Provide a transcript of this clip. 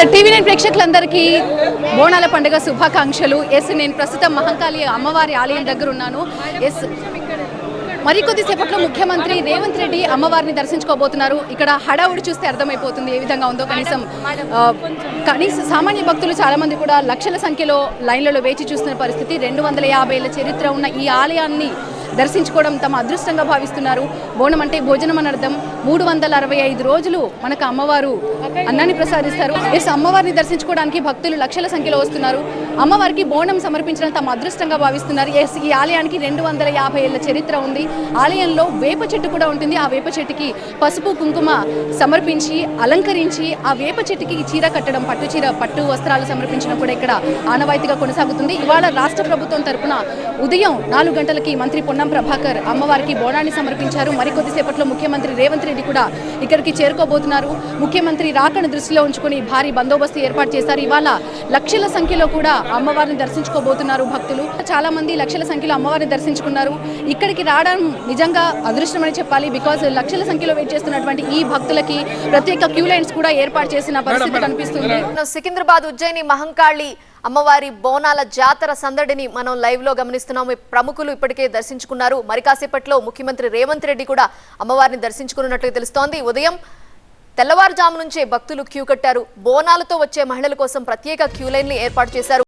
Sir TV nine ప్రేక్షకులందరికీ బోనాల పండుగ శుభాకాంక్షలు. ఎస్ నేను ప్రస్తుతం మహంకాళి అమ్మవారి ఆలయం దగ్గర ఉన్నాను. ఎస్ మరికొద్ది సేపట్లో ముఖ్యమంత్రి రేవంత్ రెడ్డి అమ్మవారిని దర్శించుకోబోతున్నారు. ఇక్కడ హడావుడి చూస్తే అర్థమైపోతుంది ఏ విధంగా ఉందో. కనీసం కనీసం సామాన్య భక్తులు చాలా మంది కూడా లక్షల సంఖ్యలో లైన్లలో వేచి చూస్తున్న పరిస్థితి. రెండు వందల యాభై ఏళ్ళ చరిత్ర ఉన్న ఈ ఆలయాన్ని దర్శించుకోవడం తమ అదృష్టంగా భావిస్తున్నారు. బోనం అంటే భోజనం అని అర్థం. మూడు వందల అరవై ఐదు రోజులు మనకు అమ్మవారు అన్నాన్ని ప్రసాదిస్తారు. ఎస్ అమ్మవారిని దర్శించుకోవడానికి భక్తులు లక్షల సంఖ్యలో వస్తున్నారు. అమ్మవారికి బోనం సమర్పించడం తమ అదృష్టంగా భావిస్తున్నారు. ఎస్ ఈ ఆలయానికి రెండు వందల యాభై ఏళ్ళ చరిత్ర ఉంది. ఆలయంలో వేప చెట్టు కూడా ఉంటుంది. ఆ వేప చెట్టుకి పసుపు కుంకుమ సమర్పించి అలంకరించి ఆ వేప చెట్టుకి చీర కట్టడం పట్టు చీర పట్టు వస్త్రాలు సమర్పించడం కూడా ఇక్కడ ఆనవాయితీగా కొనసాగుతుంది. ఇవాళ రాష్ట్ర ప్రభుత్వం తరపున ఉదయం నాలుగు గంటలకి మంత్రి పొన్న ప్రభాకర్ అమ్మవారికి బోనాన్ని సమర్పించారు. మరికొద్ది సేపట్లో ముఖ్యమంత్రి రేవంత్ రెడ్డి కూడా ఇక్కడికి చేరుకోబోతున్నారు. ముఖ్యమంత్రి రాకను దృష్టిలో ఉంచుకొని భారీ బందోబస్తు ఏర్పాటు చేశారు. ఇవాళ లక్షల సంఖ్యలో కూడా అమ్మవారిని దర్శించుకోబోతున్నారు భక్తులు. చాలా మంది లక్షల సంఖ్యలో అమ్మవారిని దర్శించుకున్నారు. ఇక్కడికి రావడం నిజంగా అదృష్టమని చెప్పాలి. బికాజ్ లక్షల సంఖ్యలో వెయిట్ చేస్తున్నటువంటి ఈ భక్తులకి ప్రత్యేక క్యూ లైన్స్ కూడా ఏర్పాటు చేసిన పరిస్థితి కనిపిస్తుంది. సికింద్రాబాద్ ఉజ్జయిని మహంకాళి అమ్మవారి బోనాల జాతర సందడిని మనం లైవ్లో గమనిస్తున్నాము. ప్రముఖులు ఇప్పటికే దర్శించుకున్నారు. మరి కాసేపట్లో ముఖ్యమంత్రి రేవంత్ రెడ్డి కూడా అమ్మవారిని దర్శించుకున్నట్లు తెలుస్తోంది. ఉదయం తెల్లవారుజాము నుంచే భక్తులు క్యూ కట్టారు. బోనాలతో వచ్చే మహిళల కోసం ప్రత్యేక క్యూ లైన్లు ఏర్పాటు చేశారు.